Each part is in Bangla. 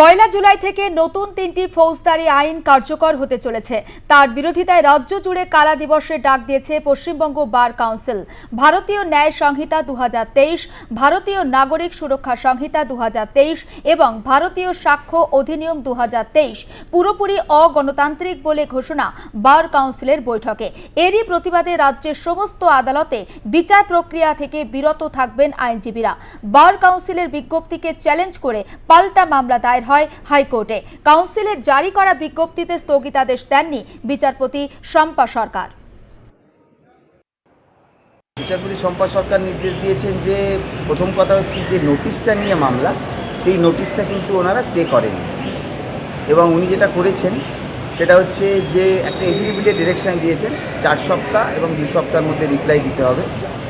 পয়লা জুলাই থেকে নতুন তিনটি ফৌজদারি আইন কার্যকর হতে চলেছে। তার বিরোধিতায় রাজ্য জুড়ে কালা দিবসের ডাক দিয়েছে পশ্চিমবঙ্গ বার কাউন্সিল। ভারতীয় ন্যায় সংহিতা দু হাজার তেইশ, ভারতীয় নাগরিক সুরক্ষা সংহিতা দু হাজার তেইশ এবং ভারতীয় সাক্ষ্য অধিনিয়ম দু হাজার তেইশ পুরোপুরি অগণতান্ত্রিক বলে ঘোষণা বার কাউন্সিলের বৈঠকে। এরই প্রতিবাদে রাজ্যের সমস্ত আদালতে বিচার প্রক্রিয়া থেকে বিরত থাকবেন আইনজীবীরা। বার কাউন্সিলের বিজ্ঞপ্তিকে চ্যালেঞ্জ করে পাল্টা মামলা দায়ের হয় হাইকোর্টে। কাউন্সিলের জারি করা বিজ্ঞপ্তিতে স্থগিতাদেশ দেননি বিচারপতি শম্পা সরকার। বিচারপতি শম্পা সরকার নির্দেশ দিয়েছেন যে, প্রথম কথা হচ্ছে যে, নোটিশটা নিয়ে মামলা, সেই নোটিশটা কিন্তু ওনারা স্টে করেন এবং উনি যেটা করেছেন, সেটা হচ্ছে যে, একটা এফিডেভিটের ডিরেকশন দিয়েছেন, চার সপ্তাহ এবং দু সপ্তাহের মধ্যে রিপ্লাই দিতে হবে।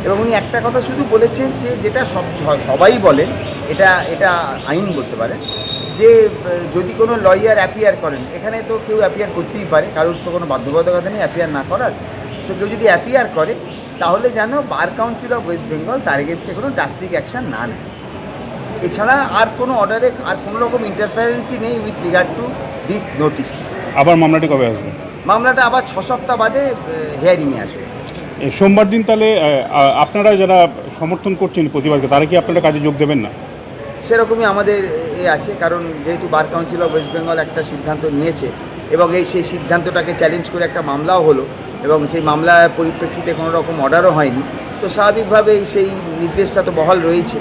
এবং উনি একটা কথা শুধু বলেছেন যে, যেটা সব, সবাই বলেন, এটা এটা আইন বলতে পারে যে যদি কোনো লয়ার অ্যাপিয়ার করেন এখানে তো কেউ অ্যাপিয়ার করতেই পারে কারোর তো কোনো বাধ্যবাধকতা নেই অ্যাপিয়ার না করার। সো কেউ যদি অ্যাপিয়ার করে তাহলে যেন bar council of West Bengal তার এগেনস্টে কোনো ড্রাস্টিক অ্যাকশন না নেয়। এছাড়া আর কোনো অর্ডারে আর কোনো রকম ইন্টারফারেন্সই নেই with regard to this notice আবার মামলাটি কবে আসবে? মামলাটা আবার ছ সপ্তাহ বাদে হিয়ারিংয়ে আসবে। সোমবার দিন তাহলে আপনারা যারা সমর্থন করছেন প্রতিবাদকে তারা কি আপনারা কাজে যোগ দেবেন না? সেরকমই আমাদের এ আছে, কারণ যেহেতু bar council of West Bengal একটা সিদ্ধান্ত নিয়েছে এবং এই সেই সিদ্ধান্তটাকে চ্যালেঞ্জ করে একটা মামলাও হলো এবং সেই মামলার পরিপ্রেক্ষিতে কোনো রকম অর্ডারও হয়নি। তো স্বাভাবিকভাবেই সেই নির্দেশটা তো বহাল রয়েছে।